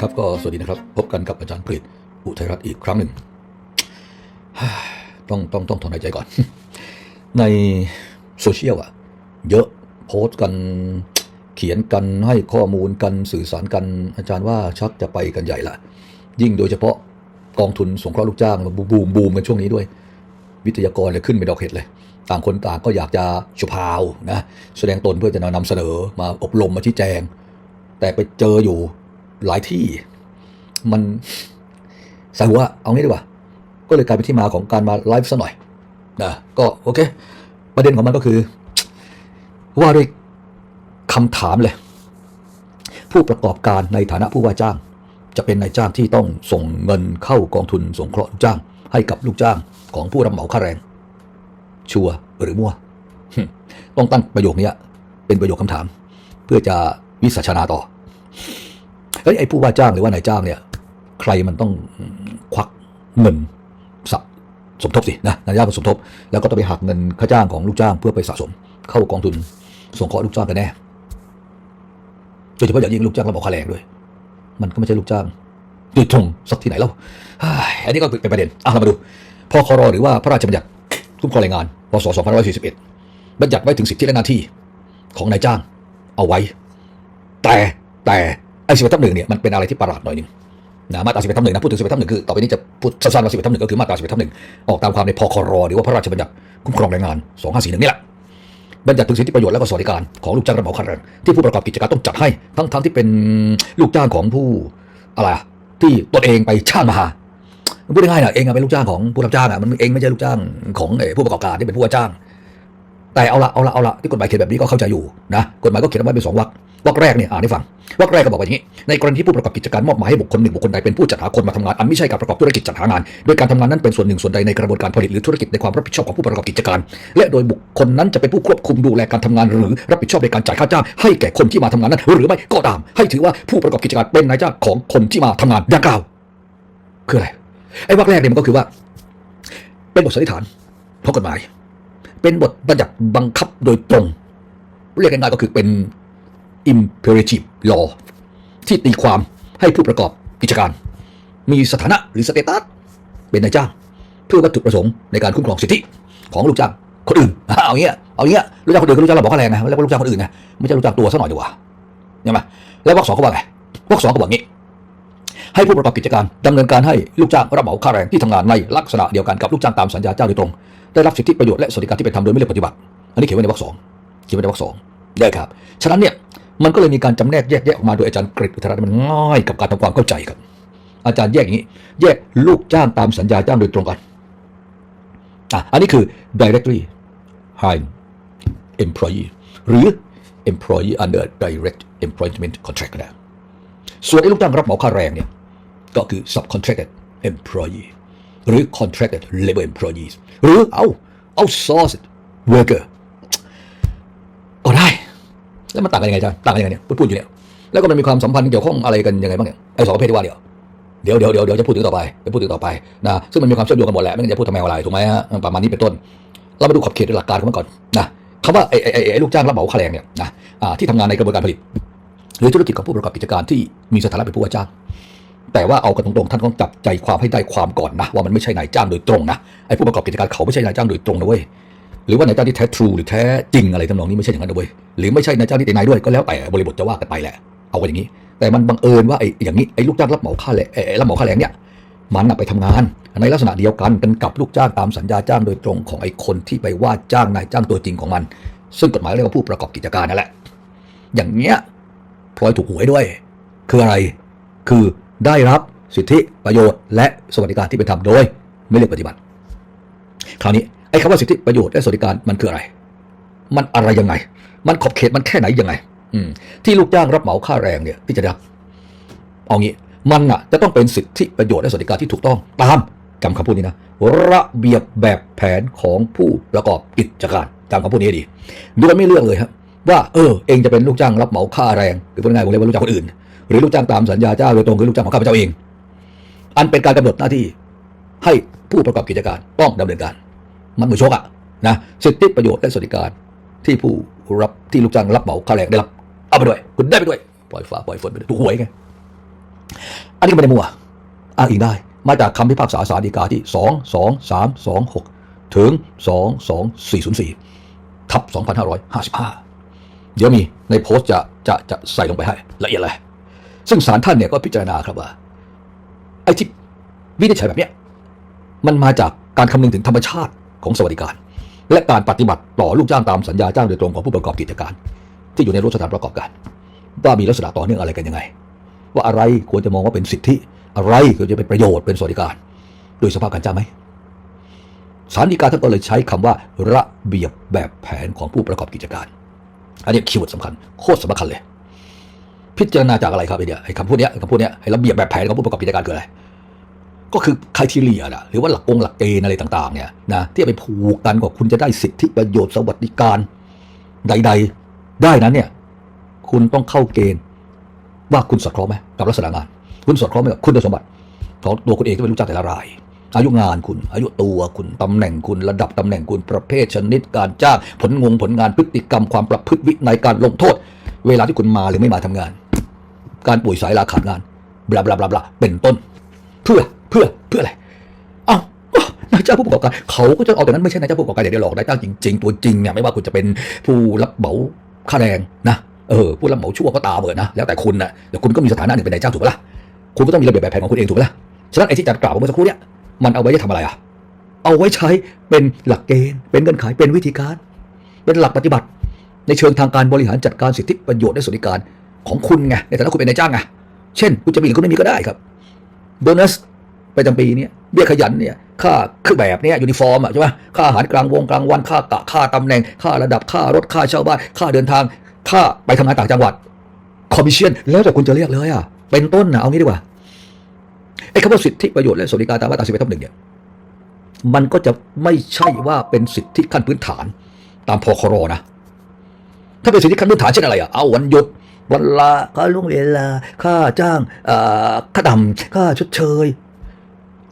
ครับก็สวัสดีนะครับ พบกันกับอาจารย์กฤษอุทัยรัตน์อีกครั้งหนึ่งต้องต้องต้องถอนหายใจก่อน ในโซเชียลอะเยอะโพสต์กันเขียนกันให้ข้อมูลกันสื่อสารกันอาจารย์ว่าชักจะไปกันใหญ่ละ ยิ่งโดยเฉพาะกองทุนสงเคราะห์ลูกจ้างบูมบูมบูมกันช่วงนี้ด้วย วิทยากรเลยขึ้นไปดอกเห็ดเลย ต่างคนต่างก็อยากจะชุพาวนะแสดงตนเพื่อจะนำเสนอมาอบรมมาชี้แจง แต่ไปเจออยู่หลายที่ มันใส่หัวเอางี้ดีกว่า ก็เลยกลายเป็นที่มาของการมาไลฟ์ซะหน่อยนะก็โอเค ประเด็นของมันก็คือ ว่าด้วยคำถามเลย ผู้ประกอบการในฐานะผู้ว่าจ้าง จะเป็นนายจ้างที่ต้องส่งเงินเข้ากองทุนสงเคราะห์จ้าง ให้กับลูกจ้างของผู้รับเหมาค่าแรง ชัวหรือมั่วต้องตั้งประโยคนี้เป็นประโยคคำถาม เพื่อจะ วิสัชนาต่อเอ้ยไอ้ผู้ว่าจ้างหรือว่านายจ้างเนี่ย ใครมันต้องควักเงินสะสมทบสินะนายจ้างเป็นสมทบ แล้วก็ต้องไปหักเงินค่าจ้างของลูกจ้างเพื่อไปสะสม เข้ากองทุนสงเคราะห์ลูกจ้างกันแน่โดยเฉพาะอย่างยิ่งลูกจ้างระบบค่าแรงด้วย มันก็ไม่ใช่ลูกจ้างโดยตรงสักที่ไหนแล้วเฮ้ยอันนี้ก็เป็นประเด็นอะเรามาดูพครหรือว่าพระราชบัญญัติคุ้มครองแรงงานพศ2541บัญญัติไว้ถึงสิทธิและหน้าที่ของนายจ้างเอาไว้ แต่แต่ไอ้สิบเอ็ดทับหนึ่งเนี่ยมันเป็นอะไรที่ประหลาดหน่อยหนึงนะมาตราสิบเอ็ดทับหนึ่งนะพูดถึงสิบเอ็ดทับหนึ่งคือต่อไปนี้จะพูดสั้นๆว่าสิบเอ็ดทับหนึ่งก็คือมาตราสิบเอ็ดทับหนึ่งออกตามความในพครหรือว่าพระราชบัญญัติคุ้มครองแรงงานสองห้าสี่หนึ่งนี่แหละบัญญัติถึงสิทธิประโยชน์และก็สวัสดิการของลูกจ้างรับเหมาค่าแรงที่ผู้ประกอบกิจการต้องจัดให้ทั้งทั้งที่เป็นลูกจ้างของผู้อะไรที่ตนเองไปช่างมาหาพูดง่ายๆนะเองอะเป็นลูกจ้างของผู้รับจ้างอะมันเองไม่ใช่ลูกจ้างของผู้ประกอบการที่เป็นผู้ว่าจ้าง แต่เอาละเอาละเอาละที่กฎหมายเขียนแบบนี้ก็เข้าใจอยู่นะกฎหมายก็เขียนไว้เป็นสองวรรค วรรคแรกเนี่ยอ่านให้ฟังวรรคแรกก็บอกว่าอย่างนี้ ในกรณีที่ผู้ประกอบกิจการมอบหมายให้บุคคลหนึ่งบุคคลใดเป็นผู้จัดหาคนมาทำงานอันไม่ใช่การประกอบธุรกิจจัดหางานโดยการทำงานนั้นเป็นส่วนหนึ่งส่วนใดในกระบวนการผลิตหรือธุรกิจในความรับผิดชอบของผู้ประกอบกิจการ และโดยบุคคลนั้นจะเป็นผู้ควบคุมดูแลการทำงานหรือรับผิดชอบในการจ่ายค่าจ้างให้แก่คนที่มาทำงานนั้นหรือไม่ก็ตาม ให้ถือว่าผู้ประกอบกิจการเป็นนายจ้างของคนที่มาทำงานดังกล่าวคืออะไรไอ้วรรคแรกเนี่ยมันก็คือว่า เป็นบทสันนิษฐานเพราะกฎหมาย เป็นบทบัญญัติบังคับโดยตรง เรียกง่ายๆก็คือเป็น imperative law ที่ตีความให้ผู้ประกอบกิจการ มีสถานะหรือสเตตัสเป็นนายจ้าง เพื่อวัตถุประสงค์ในการคุ้มครองสิทธิของลูกจ้างคนอื่น เอาเงี้ยเอาเงี้ยลูกจ้างคนอื่นคือลูกจ้างเราบอกค่าแรงนะไม่ใช่ลูกจ้างคนอื่นนะไม่ใช่ลูกจ้างตัวซะหน่อยดีกว่าใช่ไหมแล้ววรรคสองเขาว่าไงวรรคสองเขาบอกงี้ ให้ผู้ประกอบกิจการดำเนินการให้ลูกจ้างรับเหมาค่าแรงที่ทำงานในลักษณะเดียวกันกับลูกจ้างตามสัญญาจ้างโดยตรง ได้รับสิทธิประโยชน์และสวัสดิการที่เป็นธรรมโดยไม่เลือกปฏิบัติ อันนี้เขียนไว้ในวรรคสองเขียนไว้ในวรรคสองได้ครับ ฉะนั้นเนี่ย มันก็เลยมีการจำแนกแยกแยะออกมาโดยอาจารย์กฤษอุทรัตน์มันง่ายกับการทำความเข้าใจครับ อาจารย์แยกอย่างนี้ แยกลูกจ้างตามสัญญาจ้างโดยตรงกันอะอันนี้คือ directly hire employee หรือ employee under direct employment contract ก็ได้ส่วนไอ้ลูกจ้างรับเหมาค่าแรงเนี่ยก็คือ subcontracted employee หรือ contracted labor employees หรือเอา outsourced worker ก็ได้ แล้วมันต่างกันยังไงจ๊ะต่างกันยังไงเนี่ยพูดพูดอยู่เนี่ยแล้วก็มันมีความสัมพันธ์เกี่ยวข้องอะไรกันยังไงบ้างเนี่ยไอ้สองประเภทที่ว่าเดียวเดี๋ยวเดี๋ยวเดี๋ยวเดี๋ยวจะพูดถึงต่อไปจะพูดถึงต่อไปนะซึ่งมันมีความเชื่อมโยงกันหมดแหละไม่งั้นจะพูดทำไมอะไรถูกไหมฮะประมาณนี้เป็นต้น เรามาดูขอบเขตหลักการของมันก่อนนะคำว่าไอ้ไอ้ไอ้ไอ้ลูกจ้างรับเหมาค่าแรงเนี่ยนะอ่าที่ทำงานในกระบวนการผลิต หรือธุรกิจของผู้ประกอบกิจการที่มีสถานะเป็นผู้ว่าจ้าง แต่ว่าเอากันตรงๆท่านต้องจับใจความให้ได้ความก่อนนะว่ามันไม่ใช่นายจ้างโดยตรงนะไอ้ผู้ประกอบกิจการเขาไม่ใช่นายจ้างโดยตรงนะเว้ย หรือว่านายจ้างที่แท้ทรูหรือแท้จริงอะไรทำนองนี้ไม่ใช่อย่างนั้นนะเว้ยหรือไม่ใช่นายจ้างที่ติดนายด้วยก็แล้วแต่บริบทจะว่ากันไปแหละ เอากันอย่างนี้ แต่มันบังเอิญว่าไอ้อย่างนี้ไอ้ลูกจ้างรับเหมาค่าแรงเอ่อรับเหมาค่าแรงเนี่ยมันนไปทำงาน ในลักษณะเดียวกันเป็นกับลูกจ้างตามสัญญาจ้างโดยตรงของไอ้คนที่ไปว่าจ้างนายจ้างตัวจริงของมัน ซึ่งกฎหมายเรียกว่าผู้ประกอบกิจการนั่นแหละ อย่างเงี้ยพลอยถูกหวยด้วย คืออะไร คือได้รับสิทธิประโยชน์ และสวัสดิการที่เป็นธรรมโดย ไม่เลือกปฏิบัติ คราวนี้ ไอ้คำว่าสิทธิประโยชน์และสวัสดิการมันคืออะไร มันอะไรยังไง มันขอบเขตมันแค่ไหนยังไง อืมที่ลูกจ้างรับเหมาค่าแรงเนี่ยที่จะได้รับเอางี้มันน่ะจะต้องเป็นสิทธิประโยชน์และสวัสดิการที่ถูกต้องตามจำคำพูดนี้นะระเบียบแบบแผนของผู้ประกอบกิจการจำคำพูดนี้ดีดยไม่เลือกเลยครับว่าเออเองจะเป็นลูกจ้างรับเหมาค่าแรงหรือพูดง่ายๆผมเรียกว่าลูกจ้างคนอื่น หรือลูกจ้างตามสัญญาจ้างโดยตรงคือลูกจ้างของข้าพเจ้าเอง อันเป็นการกำหนดหน้าที่ให้ผู้ประกอบกิจการต้องดำเนินการ มันมือชกอะนะสิทธิประโยชน์และสวัสดิการที่ผู้รับที่ลูกจ้างรับเหมาค่าแรงได้รับ เอาไปด้วยคุณได้ไปด้วยปล่อยฟ้าปล่อยฝนไปเลยถูกหวยไงอันนี้ก็ไม่ได้มั่วอ้างอิงได้ มาจากคำพิพากษาสาลฎีกาที่สองสองสามสองหกถึงสองสองสี่ศูนย์สี่ทับสองพันห้าร้อยห้าสิบห้าเดี๋ยวมีในโพสต์จะจะจะใส่ลงไปให้ละเอียดเลยซึ่งศาลท่านเนี่ยก็พิจารณาครับว่า ไอ้ที่วินิจฉัยแบบเนี้ยมันมาจากการคำนึงถึงธรรมชาติ ของสวัสดิการ และการปฏิบัติต่อลูกจ้างตามสัญญาจ้างโดยตรงของผู้ประกอบกิจการ ที่อยู่ในรูปสถานประกอบการว่ามีลักษณะต่อเนื่องอะไรกันยังไง ว่าอะไรควรจะมองว่าเป็นสิทธิ อะไรควรจะเป็นประโยชน์เป็นสวัสดิการโดยสภาพการจ้างไหมสารดีกาท่านก็เลยใช้คำว่าระเบียบแบบแผนของผู้ประกอบกิจการ อันนี้คีย์เวิร์ดสำคัญโคตรสำคัญเลย พิจารณาจากอะไรครับไอเนี่ยไอคำพูดเนี้ยคำพูดเนี้ยไอระเบียบแบบแผนของผู้ประกอบกิจการคืออะไร ก็คือครทีเรียนะหรือว่าหลักองค์หลักเกณฑ์อะไรต่างๆเนี่ยนะที่ไปผูกกันกับคุณจะได้สิทธิประโยชน์สวัสดิการใด ๆ ได้นั้นเนี่ยคุณต้องเข้าเกณฑ์ว่าคุณสอดคล้องไหมกับลักษณะงาน คุณสอดคล้องไหมกับคุณสมบัติของตัวคุณเองที่เป็นลูกจ้างแต่ละราย อายุงานคุณ อายุตัวคุณตำแหน่งคุณระดับตำแหน่งคุณประเภทชนิดการจ้างผลงงผลงานพฤติกรรมความประพฤติวินัยการลงโทษ เวลาที่คุณมาหรือไม่มาทำงาน การป่วยสายลาขาดงานบลาบลาบลาบลาเป็นต้น เพื่อเพื่อเพื่ออะไรเอ้าวนายจ้างผู้ประกอบการเขาก็จะเอาแต่นั้นไม่ใช่นายจ้างผู้ประกอบการอย่างเดียวหรอกนายจ้างจริงๆตัวจริงเนี่ยไม่ว่าคุณจะเป็นผู้รับเหมาค่าแรงนะเออผู้รับเหมาชั่วก็ตามเบิดนะแล้วแต่คุณนะแต่คุณก็มีสถานะหนึ่งเป็นนายจ้างถูกปะล่ะคุณก็ต้องมีระเบียบแบบแผนของคุณเองถูกปะล่ะฉะนั้นไอ้ที่จะกล่าวเมื่อสักครู่เนี่ยมันเอาไว้จะทำอะไรอะเอาไว้ใช้เป็นหลักเกณฑ์เป็นเงื่อนไขเป็นวิธีการ เป็นหลักปฏิบัติ ในเชิงทางการบริหารจัดการสิทธิประโยชน์และสวัสดิการของคุณไงในฐานะคุณเป็นนายจ้างไงเช่น คุณจะมีหรือคุณไม่มีก็ได้ครับ โบนัสประจำปีเนี่ยเบี้ยขยันเนี่ยค่าเครื่องแบบเนี่ยยูนิฟอร์มอะใช่ไหมค่าอาหารกลางวงกลางวันค่ากะค่าตำแหน่ง ค่าระดับค่ารถค่าเช่าบ้าน ค่าเดินทาง ค่าไปทำงานต่างจังหวัด คอมมิชชั่นแล้วแต่คุณจะเรียกเลยอะเป็นต้นนะเอางี้ดีกว่าไอ้คำว่าสิทธิประโยชน์และสวัสดิการตามมาตราสิบเอ็ดทับหนึ่งเนี่ยมันก็จะไม่ใช่ว่าเป็นสิทธิขั้นพื้นฐาน ตามพครนะ ถ้าเป็นสิทธิขั้นพื้นฐานเช่นอะไรอะเอาวันหยุด วันลาค่าล่วงเวลา ค่าจ้างค่าดำค่าชดเชย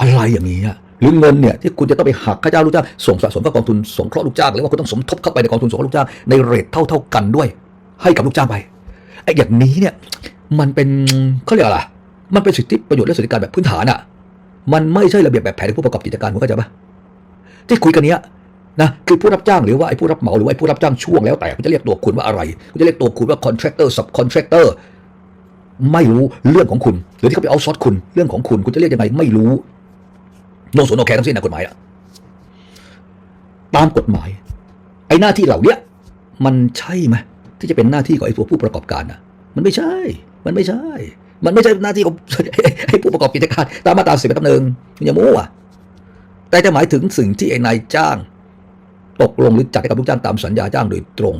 อะไรอย่างนี้อะหรือเงินเนี่ยที่คุณจะต้องไปหักค่าจ้างลูกจ้างส่งสะสมเข้ากองทุนสงเคราะห์ลูกจ้างหรือว่าคุณต้องสมทบเข้าไปในกองทุนสงเคราะห์ลูกจ้างในเรทเท่าเท่า ๆกันด้วย ให้กับลูกจ้างไปไอ้อย่างนี้เนี่ยมันเป็นเขาเรียกอะไรมันเป็นสิทธิประโยชน์และสวัสดิการแบบพื้นฐานอะ มันไม่ใช่ระเบียบแบบแผนของผู้ประกอบกิจการคุณเข้าใจปะที่คุยกันเนี้ย นะคือผู้รับจ้างหรือว่าไอ้ผู้รับเหมาหรือว่าไอ้ผู้รับจ้างช่วงแล้วแต่คุณจะเรียกตัวคุณว่าอะไรคุณจะเรียกตัวคุณว่า contractor subcontractor ไม่รู้เรื่องของคุณ หรือที่เขาไปเอาซอสคุณเรื่องของคุณคุณจะเรียกยังไงไม่รู้โนสนโนแคร์ทั้งสิ้นนะกฎหมายอะตามกฎหมาย ไอ้หน้าที่เหล่าเนี้ยมันใช่ไหมที่จะเป็นหน้าที่ของไอ้ตัวผู้ประกอบการนะมันไม่ใช่ มันไม่ใช่ มันไม่ใช่หน้าที่ของไอ้ผู้ประกอบกิจการตามมาตราสิบเอ็ดตัหนึ่งอย่าโม้อะแต่จะหมายถึงสิ่งที่ไอ้นายจ้าง ตกลงหรือจัดให้กับลูกจ้างตามสัญญาจ้างโดยตรง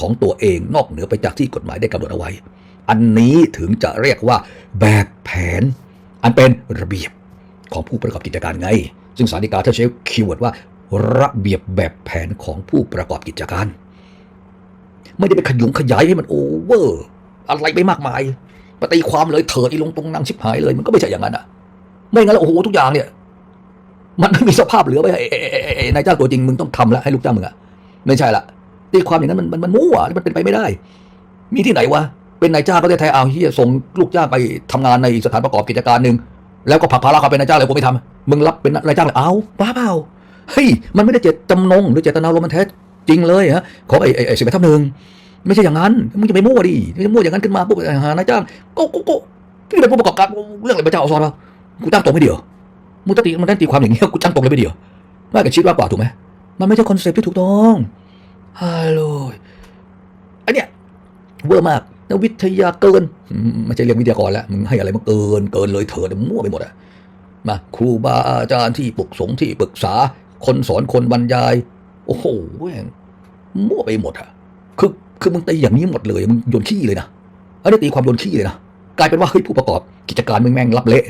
ของตัวเองนอกเหนือไปจากที่กฎหมายได้กำหนดเอาไว้ อันนี้ถึงจะเรียกว่าแบบแผน อันเป็นระเบียบของผู้ประกอบกิจการไง ซึ่งสารดีกาท่านใช้คีย์เวิร์ดว่า ระเบียบแบบแผนของผู้ประกอบกิจการ ไม่ได้ไปขยุงขยายให้มันโอเวอร์อะไรไปมากมายปตีความเลยเถิดอีลงตรงนั่งชิบหายเลยมันก็ไม่ใช่อย่างนั้นอะ ไม่งั้นแล้วโอ้โหทุกอย่างเนี่ย มันไม่มีสภาพเหลือไว้ให้ไอ้ไอ้ไอ้ไอ้นายจ้างตัวจริงมึงต้องทำล้วให้ลูกจ้างมึงอะไม่ใช่ละตีความอย่างนั้นมันมันมันมั่วมันเป็นไปไม่ได้ มีที่ไหนวะเป็นนายจ้างก็ได้แท้เอาที่จะส่งลูกจ้างไปทำงานในสถานประกอบกิจการหนึ่งแล้วก็ผักภาระเขาเป็นนายจ้างเลยกูไม่ทำมึงรับเป็นนายจ้างเลยเอาบ้าเปล่าเฮ้ยมันไม่ได้เจตจำนงหรือเจตนารมณ์มันแท้จริงเลยฮะของไอ้ไอ้สิบเอ็ดทับหนึ่งไม่ใช่อย่างนั้นมึงจะไปมั่วดิม่ใช่มั่วอย่างนั้นขึ้นมาปุ๊บหานายจ้างก็ก็ก็ที่เป็นผู้ประกอบการเรื่องอะไรพระเจ้าเอาซอนเรากูจ้างตรงไม่เดียว มึงต้องตีมันได้ตีความอย่างนี้ยกูจ้างตรงเลยไม่เดียวมากกับชิดมากกว่าถูกไหมมันไม่ใช่คอนเซ็ปต์ที่ถูกต้องฮัลโหลอันเนี้ยเวอร์มากนักวิทยาเกินมไม่ใช่เรียกวิทยากรแล้วมึงให้อะไรมันเกินเกินเลยเถิดมั่วไปหมดอะมาครูบาอาจารย์ที่ปรึกสงที่ปรึกษา คนสอนคนบรรยาย โอ้โหแม่งมั่วไปหมดอะคือคือมึงตีอย่างนี้หมดเลยมึงโยนขี้เลยนะอันนี้ตีความโยนขี้เลยนะกลายเป็นว่าเฮ้ยผู้ประกอบกิจการมึงแม่งรับเละ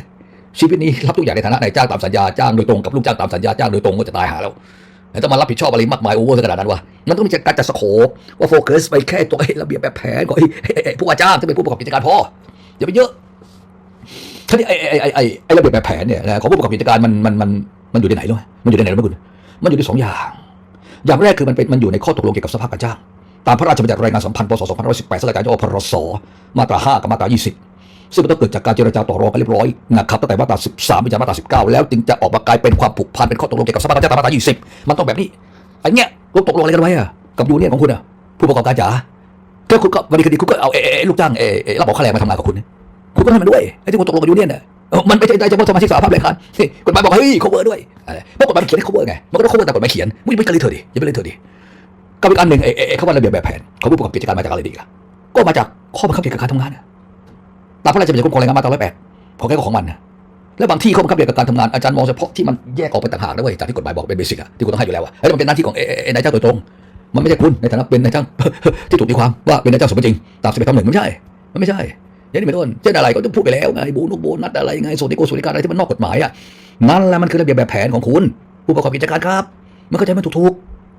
ชีวิตนี้รับทุกอย่างในฐานะนายจ้างตามสัญญาจ้างโดยตรงกับลูกจ้างตามสัญญาจ้างโดยตรงก็จะตายหาแล้วแต่ต้องมารับผิดชอบอะไรมากมายโอเวอร์ขนาดนั้นวะมันต้องมีการจัดสโคปว่าโฟกัสไปแค่ตัวไอ้ระเบียบแบบแผนของไอ้ไอ้ผู้ว่าจ้างที่เป็นผู้ประกอบกิจการพออย่าไปเยอะท่านี้ไอ้ไอ้ไอ้ไอ้ไอ้ระเบียบแบบแผนเนี่ยนะของผู้ประกอบกิจการมันมันมันมันอยู่ในไหนรู้ไหมมันอยู่ในไหนรู้ไหมคุณมันอยู่ในสองอย่าง อย่างแรกคือมันเป็นมันอยู่ในข้อตกลงเกี่ยวกับสภาพการจ้างตามพระราชบัญญัติแรงงานสัมพันธ์พศ2518สลายการย่อพรสมาตรา 5 กับมาตรา 20 ซึ่งมันต้องเกิดจากการเจรจาต่อรองกันเรียบร้อยนะครับตั้งแต่มาตรา 13ไปจนมาตรา19 แล้วจึงจะออกมากลายเป็นความผูกพันเป็นข้อตกลงเกี่ยวกับสภาพการจ้างมาตรา20 มันต้องแบบนี้ไอ้เนี้ยเราตกลงอะไรกันไว้อะกับยูเนี่ยของคุณอะผู้ประกอบการจ๋าก็คุณก็วันนี้คดีคุณก็เอาเอเอเอลูกจ้างเอเอรับเหมาค่าแรงมาทำงานกับคุณคุณก็ให้มันด้วยไอ้ที่คุณตกลงกับยูเนี่ยนน่ะเออมันไม่ใช่ได้เฉพาะสมาชิกสหภาพแรงงานกฎหมายบอกเฮ้ย cover ด้วยเพราะกฎหมายเขียนให้ cover ไงมันก็ต้อง cover ตามกฎหมายเขียนมึงอย่าไปเลยเถอะดิอย่าไปเลยเถอะดิกับอีกอันหนึ่งเอเอเขาว่าระเบียบแบบแผนเของผู้ประกอบกิจการมาจากอะไรดีล่ะก็มาจากข้อบังคับเกี่ยวกับการทำงานน่ะ ตามพระราชบัญญัติคุ้มครองแรงงานมาตราร้อยแปดของแกก็ของมันนะและบางที่เข้อบังคับเกี่ยวกับการทำงานอาจารย์มองเฉพาะที่มันแยกออกไปต่างหากนะเว้ยจากที่กฎหมายบอกเป็นเบสิกอะที่คุณต้องให้อยู่แล้วอะไอ้ยมันเป็นหน้าที่ของเอเอเอนายจ้างโดยตรง มันไม่ใช่คุณในฐานะเป็นนายจ้างที่ถูกตีความว่าเป็นนายจ้างสมจริงตามสิบเอ็ดทับหนึ่งมันไม่ใช่ มันไม่ใช่อย่างนี้เป็นต้นเช่นอะไรก็ต้องพูดไปแล้วไงโบนุกโบนัสอะไรไงส่วัสดิโกสวัสดิการอะไรที่มันนอกกฎหมายอะนั่นแหละมันคือระเบียบแบบแผนของคุณผู้ประกอบกิจการครับ มันเข้าใจไมันถูก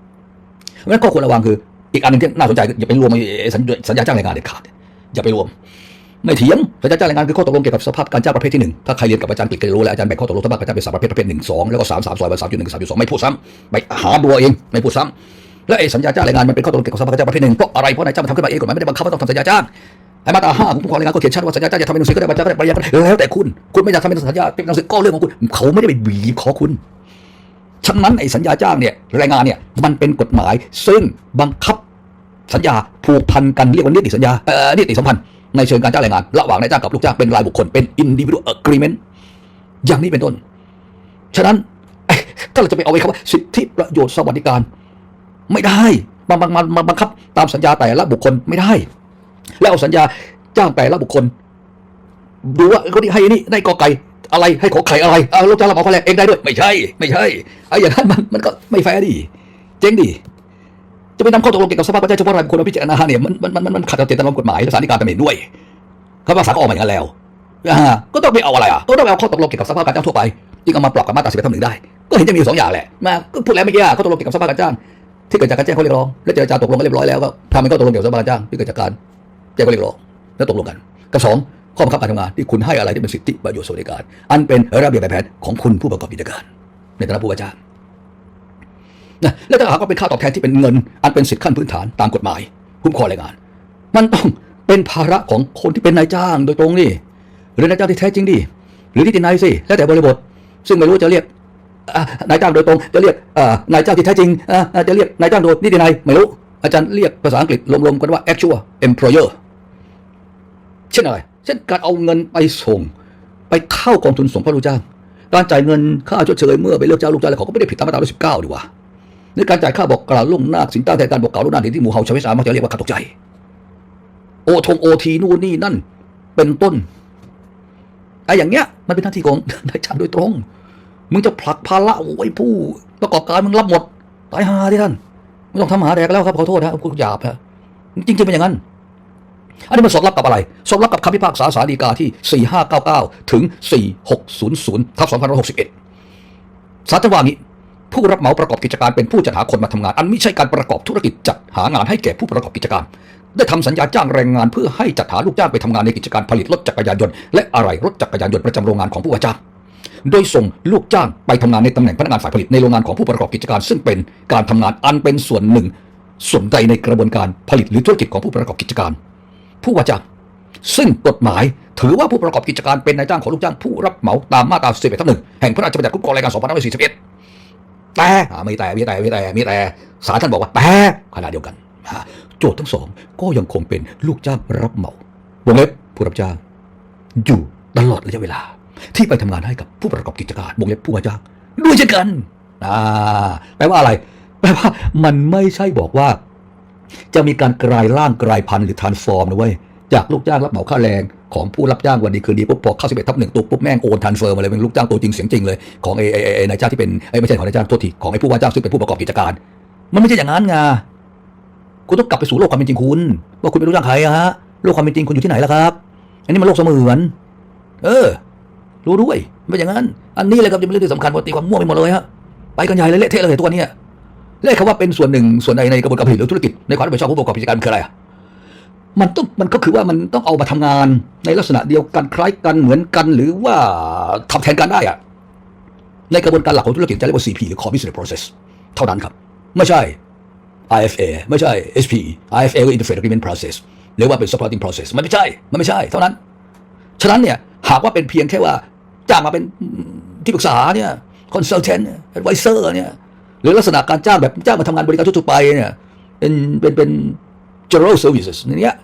ๆเพราะฉะนั้นข้อควรระวังคืออีกอันนึงที่น่าสนใจอย่าไปรวมสัญญาจ้างแรงงานเด็ดขาดอย่าไปรวม ไม่เถียงสัญญาจ้างแรงงานคือข้อตกลงเกี่ยวกับสภาพการจ้างประเภทที่หนึ่งถ้าใครเรียนกับอาจารย์ปิดก็จะรู้แล้วอาจารย์แบ่งข้อตกลงสภาพการจ้างเป็นสามประเภทประเภทหนึ่งสองแล้วก็สามสามซอยวันสามจุดหนึ่งสามจุดสองไม่พูดซ้ำไปหาบัวเองไม่พูดซ้ำและไอ้สัญญาจ้างแรงงานมันเป็นข้อตกลงเกี่ยวกับสภาพการจ้างประเภทหนึ่งเพราะอะไรเพราะนายจ้างมันทำขึ้นมาเองกฎหมายไม่ได้บังคับว่าต้องทำสัญญาจ้างไอ้มาตราห้าของผู้ขอแรงงานก็เขียนชัดว่าสัญญาจ้างจะทำเป็นหนังสือก็ได้บัญญัติก็ได้ปริญญาก็ได้แล้วแต่คุณคุณไม่อยากทำเป็นสัญญาเป็นหนังสือก็เรื่องของคุณเขาไม่ได้ไปบีบขอคุณฉะนั้นไอ้สัญญาจ้างเนี่ยแรงงานเนี่ยมันเป็นกฎหมายซึ่งบังคับสัญญาผูกพันกันเรียกว่านิติสัญญาเอ่อนิติสัมพันธ์ ในเชิงการจ้างแรงงาน ระหว่างนายจ้างกับลูกจ้างเป็นรายบุคคลเป็น individual agreement อย่างนี้เป็นต้น ฉะนั้นถ้าเราจะไปเอาไว้คำว่าสิทธิประโยชน์สวัสดิการ ไม่ได้มันมันมันมันบังคับ ตามสัญญาแต่ละบุคคลไม่ได้ แล้วเอาสัญญาจ้างแต่ละบุคคล ดูว่าคนที่ให้นี่ได้กอไก่อะไรให้ขอไข่อะไรเอาลูกจ้างรับเหมาเขาแรงเองได้ด้วย ไม่ใช่ ไม่ใช่ไอ้อย่างนั้นมันมันก็ไม่แฟร์ดิเจ๊งดิ จะไปนำข้อตกลงเกี่ยวกับสภาพประชาเฉพาะรายบุคคลมาพิจารณาเนี่ยมันมันมันมันขัดต่อเจตนารมณ์กฎหมายและสารดีการตำหนิด้วยคำพิพากษาก็ออกมาอย่างนั้นแล้วก็ต้องไปเอาอะไรอะก็ต้องไปเอาข้อตกลงเกี่ยวกับสภาพการจ้างทั่วไปที่เอามาปรับกับมาตราสิบเอ็ดทับหนึ่งได้ ก็เห็นจะมีอยู่สองอย่างแหละมาก็พูดแล้วเมื่อกี้ข้อตกลงเกี่ยวกับสภาพการจ้างที่เกิดจากการแจ้งข้อเรียกร้องและเจรจาตกลงกันเรียบร้อยแล้วก็ทำเป็นข้อตกลงเกี่ยวกับสภาพการจ้างที่เกิดจากการแจ้งข้อเรียกร้องและตกลงกันกับสองข้อบังคับการทำงานที่คุณให้อะไรที่เป็นสิทธิประโยชน์สวัสดิการ อันเป็นระเบียบแบบแผนของคุณผู้ประกอบกิจการ ในฐานะผู้ว่าจ้าง นะและถ้าหากว่าเป็นค่าตอบแทนที่เป็นเงิน อันเป็นสิทธิขั้นพื้นฐานตามกฎหมายคุ้มครองแรงงาน มันต้องเป็นภาระของคนที่เป็นนายจ้างโดยตรงนี่หรือนายจ้างที่แท้จริงดิหรือที่ตินายสิแล้วแต่บริบท ซึ่งไม่รู้จะเรียกนายจ้างโดยตรง จะเรียกนายจ้างที่แท้จริงจะเรียกนายจ้างโดยนิตินายไม่รู้ อาจารย์เรียกภาษาอังกฤษรวมๆกันว่า actual employer เช่นอะไร เช่นการเอาเงินไปส่ง ไปเข้ากองทุนสงเคราะห์ลูกจ้าง การจ่ายเงินค่าชดเชยเมื่อไปเลิกจ้างลูกจ้างแล้วเขาก็ไม่ได้ผิดตามมาตรา119ดีกว่า หรือการจ่ายค่าบอกกล่าวล่วงหน้าสินตั้งแต่การบอกกล่าวล่วงหน้าที่หมู่เฮาชาวเวสามักจะเรียกว่าค่าตกใจ โอทงโอทีนู่นนี่นั่น เป็นต้นไอ้อย่างเงี้ยมันเป็นหน้าที่ของนายจ้างโดยตรง มึงจะผลักภาระไว้ผู้ประกอบการมึงรับหมดตายหาที่ท่านไม่ต้องทำหาแดกแล้วครับขอโทษนะคุณหยาบฮะจริงๆเป็นอย่างนั้นอันนี้มันสอดรับกับอะไร สอดรับกับคำพิพากษาสารีกาที่ 4599 ถึง 4600ทับ2561ศาลจะว่างี้ ผู้รับเหมาประกอบกิจการเป็นผู้จัดหาคนมาทำงาน อันไม่ใช่การประกอบธุรกิจจัดหางานให้แก่ผู้ประกอบกิจการ ได้ทำสัญญาจ้างแรงงานเพื่อให้จัดหาลูกจ้างไปทำงานในกิจการผลิตรถจักรยานยนต์และอะไหล่รถจักรยานยนต์ประจำโรงงานของผู้ว่าจ้างโดยส่งลูกจ้างไปทำงานในตำแหน่งพนักงานฝ่ายผลิตในโรงงานของผู้ประกอบกิจการ ซึ่งเป็นการทำงานอันเป็นส่วนหนึ่ง ส่วนใดในกระบวนการผลิตหรือธุรกิจของผู้ประกอบกิจการ ผู้ว่าจ้างซึ่งกฎหมายถือว่าผู้ประกอบกิจการเป็นนายจ้างของลูกจ้างผู้รับเหมาตามมาตรา11ทับหนึ่งแห่งพระราชบัญญัติคุ้มครองแรงงาน 2541 แต่ไม่แต่ไม่แต่ไม่แต่ไม่แต่ศาลท่านบอกว่าแต่ขณะเดียวกัน โจทย์ทั้งสองก็ยังคงเป็นลูกจ้างรับเหมาวงเล็บผู้รับจ้าง อยู่ตลอดระยะเวลา ที่ไปทำงานให้กับผู้ประกอบกิจการวงเล็บผู้ว่าจ้างด้วยเช่นกันอ่าแปลว่าอะไรแปลว่ามันไม่ใช่บอกว่า จะมีการกลายร่างกลายพันธุ์หรือทานฟอร์มนะเว้ย จากลูกจ้างรับเหมาค่าแรงของผู้รับจ้างวันดีคืนดีปุ๊บพอเข้าสิบเอ็ดทับหนึ่งตัวปุ๊บแม่งโอนทานเฟอร์มาเลยเป็นลูกจ้างตัวจริงเสียงจริงเลยของไอ้ไอ้ไอ้ไอนายจ้างที่เป็นไอ้ไม่ใช่ของนายจ้างโทษทีของไอ้ผู้ว่าจ้างซึ่งเป็นผู้ประกอบกิจการ มันไม่ใช่อย่างนั้นไงคุณต้องกลับไปสู่โลกความเป็นจริงคุณว่าคุณเป็นลูกจ้างใครอะฮะโลกความเป็นจริงคุณอยู่ที่ไหนล่ะครับ อันนี้มันโลกเสมือน เออ รู้ด้วยไม่อย่างนั้น อันนี้เลยครับจะเป็นเรื่องที่สำคัญเพราะตีความมั่วไปหมดเลยฮะไปกันใหญ่เลยเละเทะเลยตัวเนี้ยเรียกคำว่าเป็นส่วนหนึ่งส่วนใดในกระบวนการผลิตหรือธุรกิจในความรับผิดชอบผู้ประกอบกิจการคืออะไรอะ มันต้องมันก็คือว่ามันต้องเอามาทำงานในลักษณะเดียวกันคล้ายกันเหมือนกัน หรือว่าทำแทนกันได้อะในกระบวนการหลักของธุรกิจจะเรียกว่า CP หรือ Core Business Process เท่านั้นครับ ไม่ใช่ IFA ไม่ใช่ SP IFA ก็ Interfaith Agreement Process หรือว่าเป็น supporting process มันไม่ใช่ มันไม่ใช่ เท่านั้น ฉะนั้นเนี่ยหากว่าเป็นเพียงแค่ว่าจ้างมาเป็นที่ปรึกษาเนี่ย consultant advisor เนี่ยหรือลักษณะการจ้างแบบจ้างมาทำงานบริการทั่วไปเนี่ยเป็นเป็นเป็น general services อย่างเนี้ย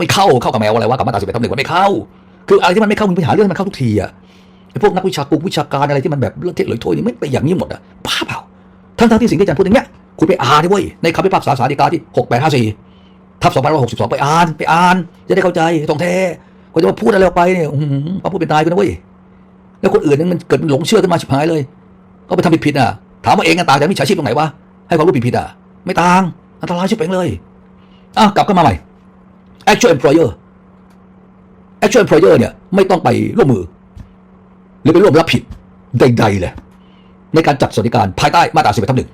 ไม่เข้าเข้ากับแมวอะไรวะกับมาตราสิบเอ็ดทับหนึ่งมันไม่เข้า คืออะไรที่มันไม่เข้ามึงไปหาเรื่องมันเข้าทุกทีอะไอ้พวกนักวิชาการวิชาการอะไรที่มันแบบเลือดเทะเลยโทยนี่ไม่ไปอย่างนี้หมดอะบ้าเปล่าทั้งทั้งที่สิ่งที่อาจารย์พูดอย่างเงี้ยคุณไปอ่านดิเว้ยในคำพิพากษาศาลฎีกาที่หกแปดห้าสี่ทับสองพันร้อยหกสิบสองไปอ่านไปอ่าน จะได้เข้าใจตรงแท้ก็จะมาพูดอะไรออกไปเนี่ยอือพูดเป็นนายกันนะเว้ยแล้วคนอื่นนี่มันเกิดหลงเชื่อขึ้นมาชิบหายเลย ก็ไปทำผิดๆอะ ถามว่าเองกันต่างจากมิจฉาชีพตรงไหนวะให้ความรู้ผิดๆอะ ไม่ต่างอันตรายชิบเป่งเลยอะกลับกันมาใหม่ actual employer actual employer เนี่ยไม่ต้องไปร่วมมือ หรือไปร่วมรับผิดใดๆเลยในการจัดสวัสดิการภายใต้มาตรา11ทับหนึ่ง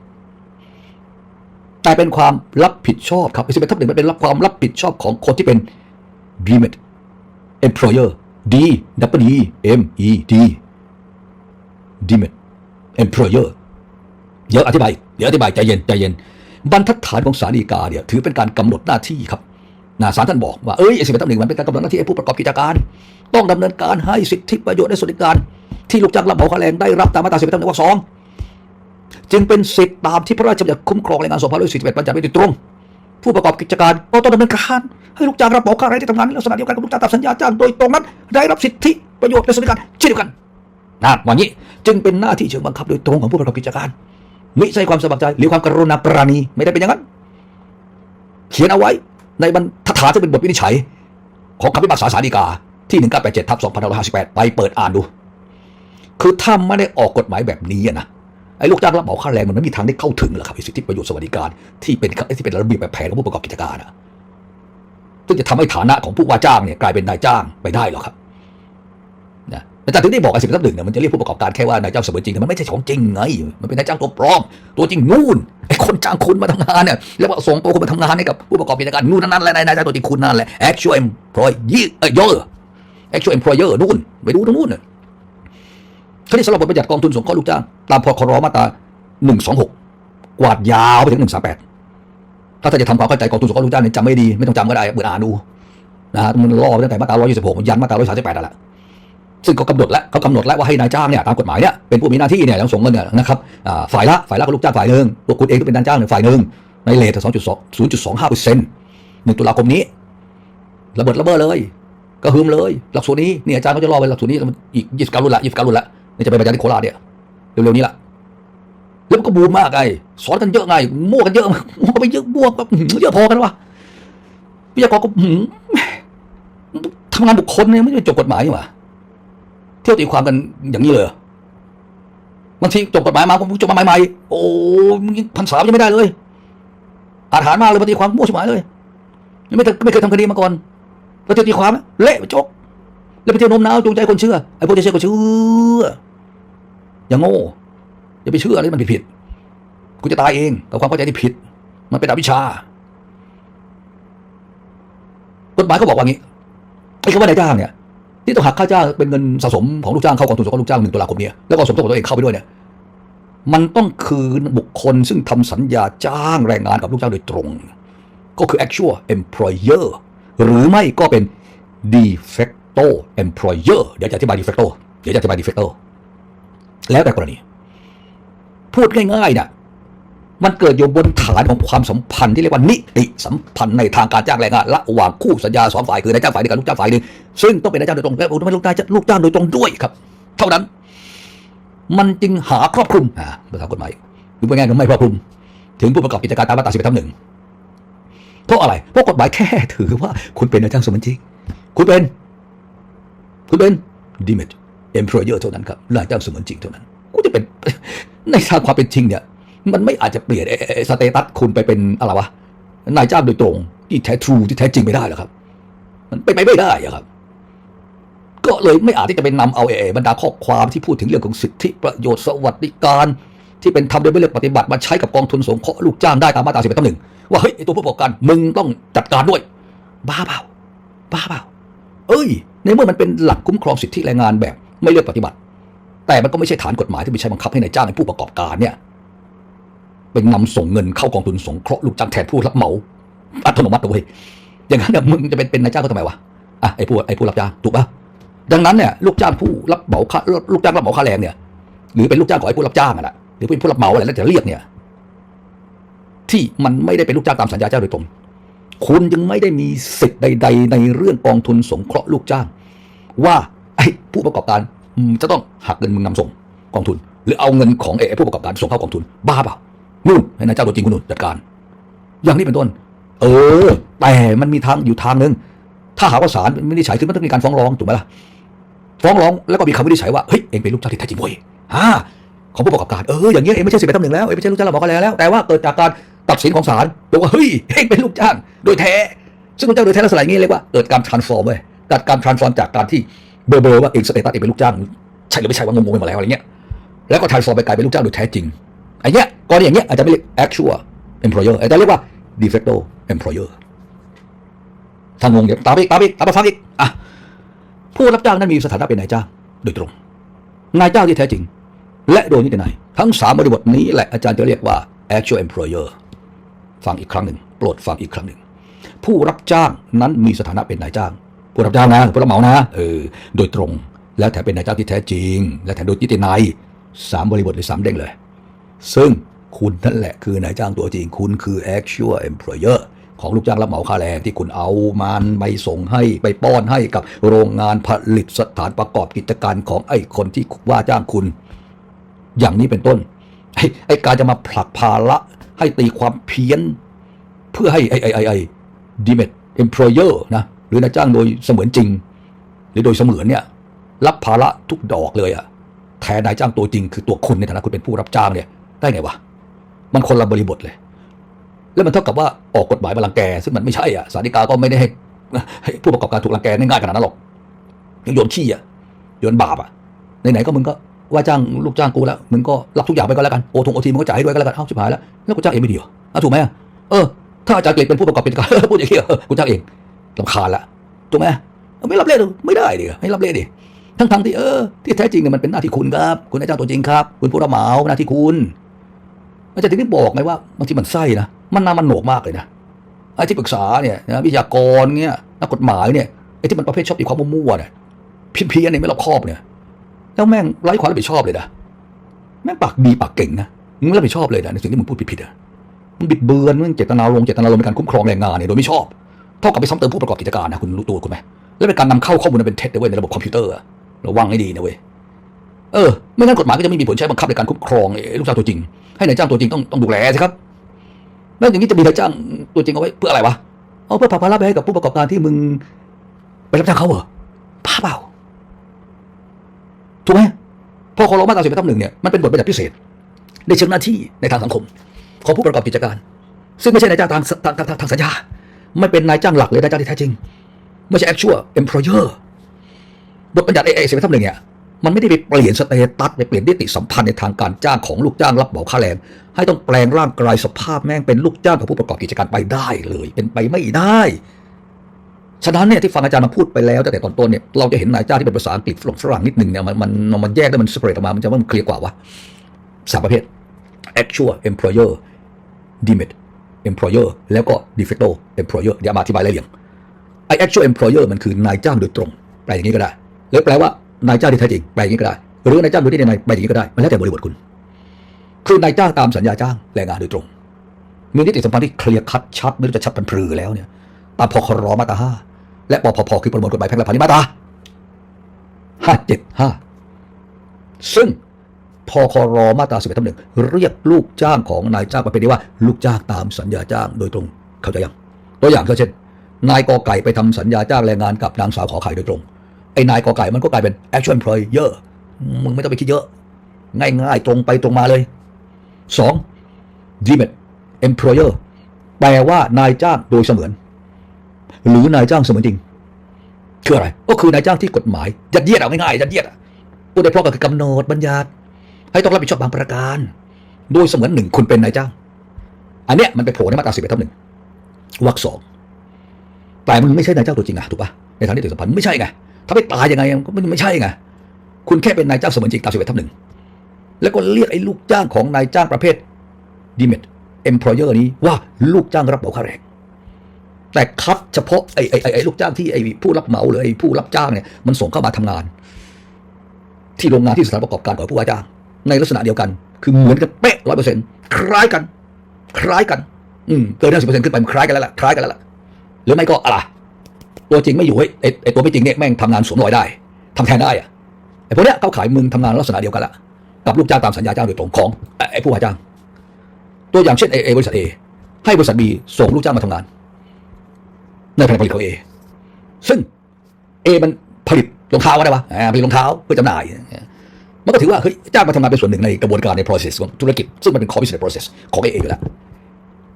แต่เป็นความรับผิดชอบครับ11ทับหนึ่งมันเป็นรับความรับผิดชอบของคนที่เป็น deemed employer D W E M E D deemed employer เดี๋ยวอธิบายเดี๋ยวอธิบายใจเย็นใจเย็นบรรทัดฐานของสารดีกาเนี่ยถือเป็นการกำหนดหน้าที่ครับ นะศาลท่านบอกว่า เอ้ยสิบเอ็ดตับหนึ่งมันเป็นการกำหนดหน้าที่ให้ผู้ประกอบกิจการ ต้องดำเนินการให้สิทธิประโยชน์และสวัสดิการ ที่ลูกจ้างรับเหมาค่าแรงได้รับตามมาตราสิบเอ็ดตับหนึ่งวรรคสองจึงเป็นสิทธิตามที่พระราชบัญญัติคุ้มครองแรงงาน2541บัญญัติไว้โดยตรง ผู้ประกอบกิจการก็ต้องดำเนินการให้ลูกจ้างรับเหมาค่าแรงที่ทำงานในลักษณะเดียวกันกับลูกจ้างตามสัญญาจ้างโดยตรงนั้น ได้รับสิทธิประโยชน์และสวัสดิการเช่นเดียวกันนะวันนี้จึงเป็นหน้าที่เชิงบังคับโดยตรงของผู้ประกอบกิจการไม่ใช่ความสมัครใจหรือความกรุณาปราณีไม่ได้เป็นอย่างนั้น เขียนเอาไว้ในบรร ฐานที่เป็นบทวินิจฉัย ของคำพิพากษาศาลฎีกาที่1987ทับ2558 ไปเปิดอ่านดู คือถ้าไม่ได้ออกกฎหมายแบบนี้นะไอ้ลูกจ้างรับเหมาค่าแรงมันไม่มีทางได้เข้าถึงหรอกครับสิทธิประโยชน์สวัสดิการที่เป็นที่เป็นระเบียบแบบแผนของผู้ประกอบกิจการนะซึ่งจะทำให้ฐานะของผู้ว่าจ้างเนี่ยกลายเป็นนายจ้างไปได้หรอกครับ อาจารย์ถึงได้บอกไอ้สิบทับหนึ่งเนี่ยมันจะเรียกผู้ประกอบการแค่ว่านายจ้างเสมือนจริงแต่มันไม่ใช่ของจริงไง มันเป็นนายจ้างตัวปลอม ตัวจริงนู่นไอ้คนจ้างคุณมาทำงานเนี่ยแล้วว่าส่งตัวคุณมาทำงานให้กับผู้ประกอบกิจการนู่นนั่นแหละนายจ้างตัวจริงคุณนั่นแหละ actual employee เอ้ย actual employer นู่นไปดูตรงนู่นน่ะเขาที่สำหรับบทบัญญัติกองทุนสงเคราะห์ลูกจ้างตามพครมาตราหนึ่งสองหกกวาดยาวไปถึงหนึ่งสามแปดถ้าท่านจะทำความเข้าใจกองทุนสงเคราะห์ลูกจ้างเนี่ยจำไม่ดีไม่ต้องจำก็ได้เปิดอ่านดูนะฮะมันล่อตั้งแต่มาตราร้อยยี่สิบหกยันมาตราร้อยสามสิบแปดนั่นแหละ ซึ่งเขากำหนดแล้วเขากำหนดแล้วว่าให้นายจ้างเนี่ยตามกฎหมายเนี่ยเป็นผู้มีหน้าที่เนี่ยต้องส่งเงินเนี่ยนะครับฝ่ายละฝ่ายละก็ลูกจ้างฝ่ายหนึ่งตัวคุณเองก็เป็นนายจ้างหนึ่งฝ่ายหนึ่งในเลทสองจุดสองศูนย์จุดสองห้าเปอร์เซ็นต์หนึ่งตุลาคมนี้ระเบิดระเบ้อเลยกระหึ่มเลย หลักสูตรนี้เนี่ยอาจารย์เขาจะรอไปหลักสูตรนี้อีกยี่สิบเก้ารุ่นละยี่สิบเก้ารุ่นละนี่จะไปบรรยายที่โคราชเนี่ยเร็วๆนี้ละแล้วมันก็บูมมากไงสอนกันเยอะไงมั่วกันเยอะมั่วไปเยอะมั่วก็เยอะพอกันวะวิทยากรก็ทำงานบุคคลเนี่ยไม่ได้จบกฎหมายนี่หว่า ที่ยวตีความกันอย่างนี้เลยบางทีจบกฎหมายมาผมจบมาใหม่ๆโอ้มึงยังพันสามยังไม่ได้เลย อาถรรพ์มากเลยปฏิความมั่วชิบหายเลยยังไม่เคยไม่เคยทำคดีมาก่อนแล้วเที่ยวตีความเละไปจกแล้วไปเที่ยวโน้มน้าวจูงใจคนเชื่อไอ้พวกจะเชื่อก็เชื่ออย่างโง่อย่าไปเชื่ออะไรที่มันผิดๆกูจะตายเองกับความเข้าใจที่ผิด มันเป็นอวิชากฎหมายเขาบอกว่างี้ไอ้คำว่านายจ้างเนี่ย ที่ต้องหักค่าจ้างเป็นเงินสะสมของลูกจ้างเข้ากองทุนสงเคราะห์ลูกจ้างหนึ่งตุลาคมเนี้แล้วก็สมทบกับตัวเองเข้าไปด้วยเนี่ยมันต้องคืนบุคคลซึ่งทำสัญญาจ้างแรงงานกับลูกจ้างโดยตรง ก็คือ actual employer หรือไม่ก็เป็น de facto employer เดี๋ยวจะอธิบาย de facto เดี๋ยวจะอธิบาย de facto แล้วแต่กรณี พูดง่ายๆเนี่ย มันเกิดอยู่บนฐานของความสัมพันธ์ที่เรียกว่านิติสัมพันธ์ในทางการจ้างแรงงานระหว่างคู่สัญญาสองฝ่ายคือนายจ้างฝ่ายหนึ่งกับลูกจ้างฝ่ายหนึ่งซึ่งต้องเป็นนายจ้างโดยตรงและองเป็นลูกจ้างลูกจ้างโดยตรงด้วยครับ เท่านั้น มันจึงหาครอบคลุมอ่าภาษากฎหมายหรือเป็นไงก็ไม่ครอบคลุม ถึงผู้ประกอบกิจการตามมาตราสิบทับหนึ่งเพราะอะไรเพราะกฎหมายแค่ถือว่าคุณเป็นนายจ้างสมจริงคุณเป็น คุณเป็น deemed employer เท่านั้นครับนายจ้างสมจริงเท่านั้นกูจะเป็นในทางความเป็นจริงเนี่ย มันไม่อาจจะเปลี่ยนสเตตัสคุณไปเป็นอะไรวะนายจ้างโดยตรง ที่แท้ทรูที่แท้จริงไม่ได้หรอกครับ มันไปไปไม่ได้อะครับ ก็เลยไม่อาจที่จะเป็นนำเอาไอ้บรรดาข้อความที่พูดถึงเรื่องของสิทธิประโยชน์สวัสดิการ ที่เป็นทำโดยไม่เลือกปฏิบัติมาใช้กับกองทุนสงเคราะห์ลูกจ้างได้ตามมาตราสิบเอ็ดหนึ่งว่าเฮ้ยตัวผู้ประกอบการมึงต้องจัดการด้วย บ้าเปล่าบ้าเปล่าเอ้ย ในเมื่อมันเป็นหลักคุ้มครองสิทธิแรงงานแบบไม่เลือกปฏิบัติ แต่มันก็ไม่ใช่ฐานกฎหมายที่ไปใช้บังคับให้นายจ้างในผู้ประกอบการเนี่ย เป็นนำส่งเงินเข้ากองทุนสงเคราะห์ลูกจ้างแทนผู้รับเหมาอัตโนมัติเลยอย่างนั้นเนี่ยมึงจะเป็นเป็นนายจ้างก็ทำไมวะอะไอ้ผู้ไอ้ผู้รับจ้างถูกปะดังนั้นเนี่ยลูกจ้างผู้รับเหมาค่าลูกจ้างรับเหมาค่าแรงเนี่ย หรือเป็นลูกจ้างของไอ้ผู้รับจ้างอะนะหรือเป็นผู้รับเหมาอะไรแล้วจะเรียกเนี่ย ที่มันไม่ได้เป็นลูกจ้างตามสัญญาจ้างโดยตรงคุณจึงไม่ได้มีสิทธิ์ใด ๆ ในเรื่องกองทุนสงเคราะห์ลูกจ้าง ว่าไอ้ผู้ประกอบการจะต้องหักเงินมึงนำส่งกองทุน หรือเอาเงินของไอ้ผู้ประกอบการส่งเข้ากองทุนบ้าเปล่า นู่นให้นายเจ้าตัวจริงคุณนู่นจัดการ อย่างนี้เป็นต้น เออ แต่มันมีทางอยู่ทางหนึ่งถ้าหากว่าศาลไม่ได้ใช้คือมันต้องมีการฟ้องร้องถูกไหมล่ะฟ้องร้องแล้วก็มีคำวินิจฉัยว่าเฮ้ยเองเป็นลูกจ้างที่แท้จริงเว้ยอ่าของผู้ประกอบการเอออย่างเงี้ยเองไม่ใช่สิบเอ็ดตำหนึ่งแล้วเองไม่ใช่ลูกจ้างเราบอกกันแล้วแต่ว่าเกิดจากการตัดสินของศาลบอกว่าเฮ้ยเองเป็นลูกจ้างโดยแท้ ซึ่งลูกจ้างโดยแท้ลักษณะอย่างนี้เรียกว่าเกิดการ transform เว้ยเกิดการ transform จากการที่เบอร์เบอร์ว่าเองสเตตัสเองเป็นลูกจ้างใช่หรือไม่ใช่ว่างงๆไปหมดแล้วอะไรเงี้ยแล้วก็ transform ไปกลายเป็นลูกจ้างโดยแท้จริง ไอ้เนี้ยกรณีอย่างเงี้ยอาจจะไม่เรียก actual employer อาจะเรียกว่า de facto employer ถ้างงเดี๋ยวตามไปอีกตามไปอีกตามมาฟังอีกอะผู้รับจ้างนั้นมีสถานะเป็นนายจ้างโดยตรง นายจ้างที่แท้จริง และโดยนิตินัยทั้งสามบริบทนี้แหละอาจารย์จะเรียกว่า actual employer ฟังอีกครั้งหนึ่งโปรดฟังอีกครั้งหนึ่ง ผู้รับจ้างนั้นมีสถานะเป็นนายจ้าง ผู้รับจ้างนะผู้รับเหมานะเออโดยตรง แล้วแถมเป็นนายจ้างที่แท้จริง และแถมโดยนิตินัยสามบริบทหรือสามเด้งเลย ซึ่งคุณนั่นแหละคือนายจ้างตัวจริง คุณคือ actual employer ของลูกจ้างรับเหมาค่าแรงที่คุณเอามันไปส่งให้ไปป้อนให้กับโรงงานผลิตสถานประกอบกิจการของไอ้คนที่ว่าจ้างคุณ อย่างนี้เป็นต้น ไอ้ไอการจะมาผลักภาระให้ตีความเพี้ยน เพื่อให้ไอ้ไอ้ไอ้ไอ้ดีเม employer นะหรือนายจ้างโดยเสมือนจริง หรือโดยเสมือนเนี่ยรับภาระทุกดอกเลยอะแทนนายจ้างตัวจริง คือตัวคุณในฐานะคุณเป็นผู้รับจ้างเนี่ย ได้ไงวะ มันคนละบริบทเลย แล้วมันเท่ากับว่าออกกฎหมายมาลังแก ซึ่งมันไม่ใช่อะสารดีกาก็ไม่ได้ให้ให้ผู้ประกอบการถูกลังแกง่ายขนาดนั้นหรอกยังโยนขี้อะโยนบาปอะไหนๆก็มึงก็ว่าจ้างลูกจ้างกูแล้วมึงก็รับทุกอย่างไปก็แล้วกันโอทงโอทีมึงก็จ่ายให้ด้วยก็แล้วกันเอ้าชิบหายแล้วแล้วกูจ้างเองไม่ดีเหรออะถูกไหมอะเออถ้าอาจารย์เกรดเป็นผู้ประกอบกิจการพูดอย่างนี้เหรอเออกูจ้างเองลำคาญละถูกไหมไม่รับเล่นไม่ได้ดิไม่รับเล่นดิทั้งๆที่เออที่แท้จริงเนี่ยมันเป็นหน้าที่คุณครับ คุณนายจ้างตัวจริงครับ คุณผู้รับเหมาหน้าที่คุณ อาจารย์ถึงได้บอกไงว่าบางทีมันไส้นะมันนามันโหนกมากเลยนะไอ้ที่ปรึกษาเนี่ยนะวิทยากรเนี่ยนักกฎหมายเนี่ยไอ้ที่มันประเภทชอบตีความมั่วๆเนี่ยเพี้ยนๆเนี่ยไม่รอบคอบเนี่ยแล้วแม่งไร้ความรับผิดชอบเลยนะแม่งปากดีปากเก่งนะมึงไม่รับผิดชอบเลยนะในสิ่งที่มึงพูดผิดๆอะมึงบิดเบือนมึงเจตนาลงเจตนาลมในการคุ้มครองแรงงานเนี่ยโดยไม่ชอบเท่ากับไปซ้ำเติมผู้ประกอบกิจการนะคุณรู้ตัวคุณไหมและเป็นการนำเข้าข้อมูลเป็นเท็จด้วยเวยในระบบคอมพิวเตอร์ระวังให้ดีนะเว้ย เออไม่งั้นกฎหมายก็จะไม่มีผลใช้บังคับในการคุ้มครองลูกจ้างตัวจริง ให้นายจ้างตัวจริงต้องต้องดูแลสิครับแล้วอย่างนี้จะมีนายจ้างตัวจริงเอาไว้เพื่ออะไรวะเอาเพื่อผลักภาระไปให้กับผู้ประกอบการที่มึงไปรับจ้างเขาเหรอบ้าเปล่าถูกไหมพอคอรมาตราสิบทับหนึ่งเนี่ยมันเป็นบทบัญญัติพิเศษ ในเชิงหน้าที่ในทางสังคม ของผู้ประกอบกิจการ ซึ่งไม่ใช่นายจ้างทางทางทางทางทางสัญญา ไม่เป็นนายจ้างหลักหรือนายจ้างที่แท้จริง ไม่ใช่ actual employer บทบัญญัติเอเอสิบทับหนึ่งเนี่ย มันไม่ได้ไปเปลี่ยนสเตตัสไปเปลี่ยนนิติสัมพันธ์ในทางการจ้างของลูกจ้างรับเหมาค่าแรงให้ต้องแปลงร่างกายสภาพแม่งเป็นลูกจ้างของผู้ประกอบกิจการไปได้เลย เป็นไปไม่ได้ฉะนั้นเนี่ยที่ฟังอาจารย์มาพูดไปแล้วตั้งแต่ตอนต้นเนี่ยเราจะเห็นนายจ้างที่เป็นภาษาอังกฤษฝรั่งนิดหนึ่งเนี่ยมันมันมันแยกได้มันสเปรดออกมา มันจะว่ามันเคลียร์กว่าวะสามประเภท actual employer deemed employer แล้วก็ de facto employer เดี๋ยวมาอธิบายรายละเอียดไอ actual employer มันคือนายจ้างโดยตรงแปลอย่างนี้ก็ได้หรือแปลว่า นายจ้างที่แท้จริงแปอย่างนี้ก็ได้ หรือนายจ้างโดยที่ในแปอย่างนี้ก็ได้มันแล้วแต่บริบทคุณ คือนายจ้างตามสัญญาจ้างแรงงานโดยตรง มีนิติสัมพันธ์ที่เคลียร์คัดชัดไม่รู้จะชัดพันพรือแล้วเนี่ยตามพครมาตราห้าและปพพคือประมวลกฎหมายแพ่งและพาณิชย์มาตราห้าเจ็ดห้าซึ่งพครมาตราสิบเอ็ดทับหนึ่งเรียกลูกจ้างของนายจ้างประเภทนี้ว่าลูกจ้างตามสัญญาจ้างโดยตรงเข้าใจยังตัวอย่างเช่น นายกอไก่ไปทำสัญญาจ้างแรงงานกับนางสาวขอไข่โดยตรง ไอ้นายกอไก่มันก็กลายเป็น actual employer มึงไม่ต้องไปคิดเยอะ ง่ายๆ ตรงไปตรงมาเลยสอง deemed employer แปลว่านายจ้างโดยเสมือน หรือนายจ้างเสมือนจริงคืออะไร ก็คือนายจ้างที่กฎหมายยัดเยียดเอาง่ายๆยัดเยียดอะพูดได้เพราะก็คือกำหนดบัญญัติให้ต้องรับผิดชอบบางประการ โดยเสมือนหนึ่งคุณเป็นนายจ้าง อันเนี้ยมันไปโผล่ในมาตราสิบเอ็ดทับหนึ่งวรรคสองแต่มึงไม่ใช่นายจ้างตัวจริงอะถูกปะในทางนิติสัมพันธ์ไม่ใช่ไง ถ้าไปตายยังไงก็ไม่ไม่ใช่ไงคุณแค่เป็นนายจ้างเสมือนจริงตามสิบเอ็ดทับหนึ่งแล้วก็เรียกไอ้ลูกจ้างของนายจ้างประเภท demet employer นี้ว่าลูกจ้างรับเหมาค่าแรงแต่คัดเฉพาะไอ้ไอ้ไอ้ไอ้ลูกจ้างที่ไอ้ผู้รับเหมาหรือไอ้ผู้รับจ้างเนี่ยมันส่งเข้ามาทำงาน ที่โรงงานที่สถานประกอบการของผู้ว่าจ้าง ในลักษณะเดียวกัน คือเหมือนกันเป๊ะร้อยเปอร์เซ็นต์คล้ายกัน คล้ายกัน อืมเกินห้าสิบเปอร์เซ็นต์ขึ้นไปมันคล้ายกันแล้วล่ะคล้ายกันแล้วล่ะหรือไม่ก็อะไร ตัวจริงไม่อยู่เฮ้ยไอ้ไอ้ตัวไม่จริงเนี่ยแม่งทำงานสวมรอยได้ทำแทนได้อะไอ้พวกเนี้ยเขาขายมึงทำงานลักษณะเดียวกันละกับลูกจ้างตามสัญญาจ้างโดยตรงของไอ้ผู้ว่าจ้าง ตัวอย่างเช่นเอเอบริษัทเอให้บริษัทบีส่งลูกจ้างมาทำงาน ในแผนผลิตของเอซึ่งเอมันผลิตรองเท้าอะไรวะอ่าผลิตรองเท้าเพื่อจำหน่ายมันก็ถือว่าเฮ้ยจ้างมาทำงานเป็นส่วนหนึ่งในกระบวนการใน process ของธุรกิจ ซึ่งมันเป็น core business process ของเออยู่แล้ว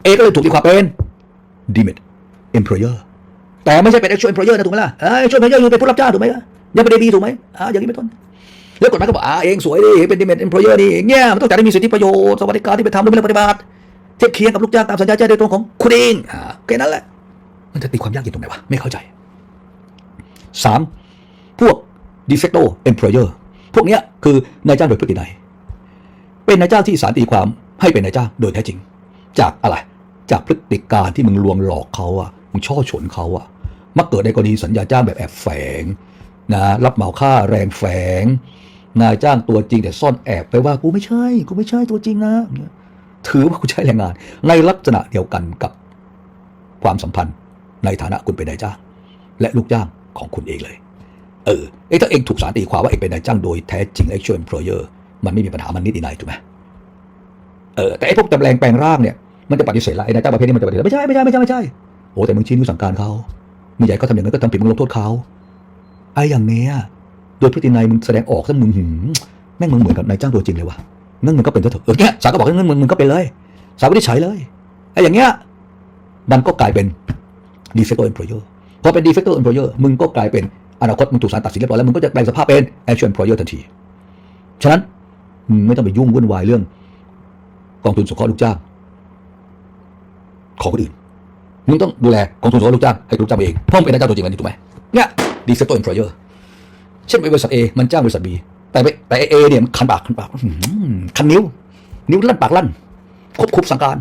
เอก็เลยถูกตีความเป็น demet employer แต่ไม่ใช่เป็น actual employer นะถูกไหมล่ะเอ้ย actual employer คือเป็นผู้รับจ้างถูกไหมยังเป็นเอบีถูกไหมอ่าอย่างนี้เป็นต้นแล้วกฎหมายก็บอกอ่าเองสวยดิเป็น demet employer นี่อย่างเงี้ยมันต้องจ่ายได้มีสิทธิประโยชน์สวัสดิการที่ไปทำด้วยไม่ได้ปฏิบัติเทียบเคียงกับลูกจ้างตามสัญญาจ้างโดยตรงของคุณเองอ่าแค่นั้นแหละ มันจะตีความยากเย็นตรงไหนวะไม่เข้าใจสามพวก de facto employer พวกเนี้ยคือนายจ้างโดยพฤตินัยเป็นนายจ้างที่ศาลตีความให้เป็นนายจ้างโดยแท้จริง จากอะไรจากพฤติการที่มึงลวงหลอกเขาอะมึงช่อฉนเขาอะ มักเกิดในกรณีสัญญาจ้างแบบแอบแฝงนะรับเหมาค่าแรงแฝง นายจ้างตัวจริงแต่ซ่อนแอบไปว่ากูไม่ใช่กูไม่ใช่ตัวจริงนะ ถือว่ากูใช้แรงงาน ในลักษณะเดียวกันกับความสัมพันธ์ในฐานะคุณเป็นนายจ้าง และลูกจ้างของคุณเองเลย เออเอ้ถ้าเองถูกศาลตีความว่าเองเป็นนายจ้างโดยแท้จริง actual employer มันไม่มีปัญหามันนิดหน่อยถูกไหมเออแต่ไอ้พวกตำแหน่งแปลงร่างเนี่ยมันจะปฏิเสธละไอ้นายจ้างประเภทนี้มันจะปฏิเสธไม่ใช่ไม่ใช่ไม่ใช่ไม่ใช่โอ้แต่มึงชี้นิ้วสั่งการเขา ไม่ใหญ่เขาทำอย่างนั้นก็ทำผิดมึงลงโทษเขาไอ้อย่างเนี้ยโดยพฤตินัยมึงแสดงออกซะมึงหืมแม่งมึงเหมือนกับนายจ้างตัวจริงเลยวะงั้นมึงก็เป็นเถอะเออเนี่ยศาลก็บอกงั้นมึงมึงก็เป็นเลยศาลไม่ได้ใช้เลยไอ้อย่างเงี้ยมันก็กลายเป็น de facto employer พอเป็น de facto employer มึงก็กลายเป็นอนาคตมึงถูกศาลตัดสินเรียบร้อยแล้วมึงก็จะแปลงสภาพเป็น actual employer ทันทีฉะนั้นไม่ต้องไปยุ่งวุ่นวายเรื่อง กองทุนสงเคราะห์ลูกจ้างของคนอื่น มึงต้องดูแลกองทุนสงเคราะห์ลูกจ้างให้ลูกจ้างเองเพราะมึงเป็นนายจ้างตัวจริงอันนี้ถูกไหมเนี่ย de facto employer เช่นบริษัท A มันจ้างบริษัท B แต่ไปแต่ A เนี่ยมันคันปากคันปากคันนิ้ว นิ้วลั่นปากลั่นควบคุมสั่งการ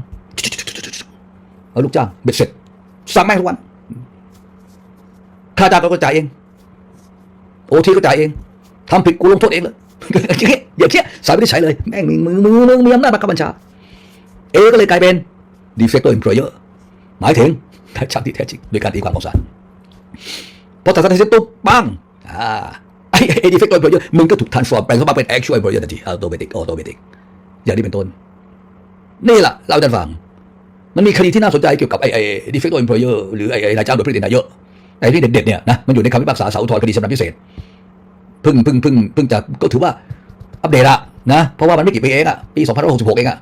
เอาลูกจ้างเบ็ดเสร็จสั่งแม่งทุกวันค่าจ้างก็จ่ายเองโอทีก็จ่ายเองทำผิดกูลงโทษเองเลยอย่างเงี้ยอย่างเงี้ยสายไม่ได้ใช้เลยแม่งมึงมึงมึงมีอำนาจบังคับบัญชาเอก็เลยกลายเป็น de facto employer หมายถึงนายจ้าที่แท้จริงโดยการตีความของศาลพอตัดสินเสร็จปุ๊บปังอ่าไอ้ไอ้ de facto employer มึงก็ถูก transform แปลงเข้ามาเป็น actual employer ทันที automatic automatic อย่างนี้เป็นต้น นี่แหละเล่าให้ท่านฟัง มันมีคดีที่น่าสนใจเกี่ยวกับไอ้ไอ้ de facto employer หรือไอ้ไอ้นายจ้างโดยพฤตินัยเยอะไอ้ที่เด็ดๆเนี่ยนะมันอยู่ในคำพิพากษาสาลอุทรคดีสำนักพิเศษเพิ่งเพิ่งเพิ่งเพิ่งจะก็ถือว่าอัปเดตอะนะเพราะว่ามันไม่กี่ปีเองอะปี2566เองอะ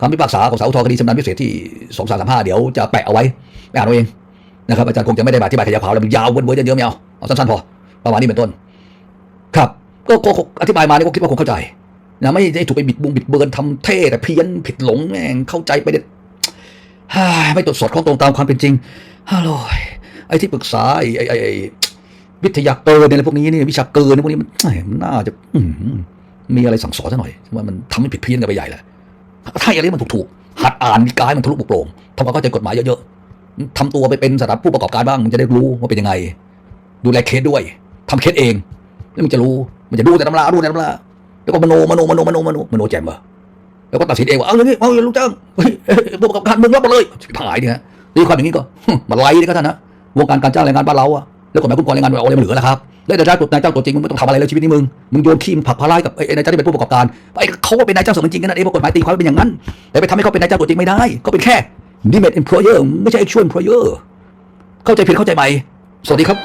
คำพิพากษาของสาลอุทธรณ์คดีสำนักพิเศษที่2335เดี๋ยวจะแปะเอาไว้ไปอ่านเอาเองนะครับอาจารย์คงจะไม่ได้อธิบายขยายความแล้วมันยาวเว้นเว้นเยอะๆไม่เอาเอาสั้นๆพอประมาณนี้เป็นต้น ครับก็ก็ก็อธิบายมาเนี่ยก็คิดว่าคงเข้าใจนะไม่ได้ถูกไปบิดบุงบิดเบือนทำเท่แต่เพี้ยนผิดหลงแม่งเข้าใจไปเด็ดฮ่าไม่ตรวจสอบข้อตรงตามความเป็นจริงฮ่าลอยไอ้ที่ปรึกษาไอ้ไอ้ไอ้วิทยาเกินเนี่ยพวกนี้นี่วิชาเกินเนี่ยพวกนี้มันมันน่าจะมมีอะไรสั่งสอนซะหน่อยว่ามันทำให้ผิดเพี้ยนกันไปใหญ่แหละ ถ้าอย่างนี้มันถูกๆหัดอ่านนิกายมันทะลุปลุกโปร่งทำความเข้าใจกฎหมายเยอะๆทำตัวไปเป็นสถานผู้ประกอบการบ้างมันจะได้รู้ว่าเป็นยังไง ดูแลเคสด้วยทำเคสเองแล้วมันจะรู้มันจะดูแต่ตำราดูแต่ตำราแล้วก็มโนมโนมโนมโนมโนมโนแจ่มเหรอแล้วก็ตัดสินเองว่าเอาอย่างนี้เอาอย่างลูกจ้างเฮ้ยเฮ้ยผู้ประกอบการมึงรับหมดเลยชิบหายเนี่ยฮะตีความอย่างนี้ก็มาไล่เลยก็ท่านนะวงการการจ้างแรงงานบ้านเราอะ แล้วกฎหมายคุ้มครองแรงงานเอาอะไรมาเหลือแล้วครับแล้วนายจ้างตัวนายจ้างตัวจริงมึงไม่ต้องทำอะไรเลยชีวิตนี้มึงมึงโยนขี้มผักภารกับไอ้นายจ้างที่เป็นผู้ประกอบการไอ้เขาก็เป็นนายจ้างส่วนจริงกันนั่นเองเพราะกฎหมายตีความเป็นอย่างนั้น แต่ไปทำให้เขาเป็นนายจ้างตัวจริงไม่ได้ก็เป็นแค่ limit employer ไม่ใช่ actual employer เข้าใจผิดเข้าใจใหม่สวัสดีครับ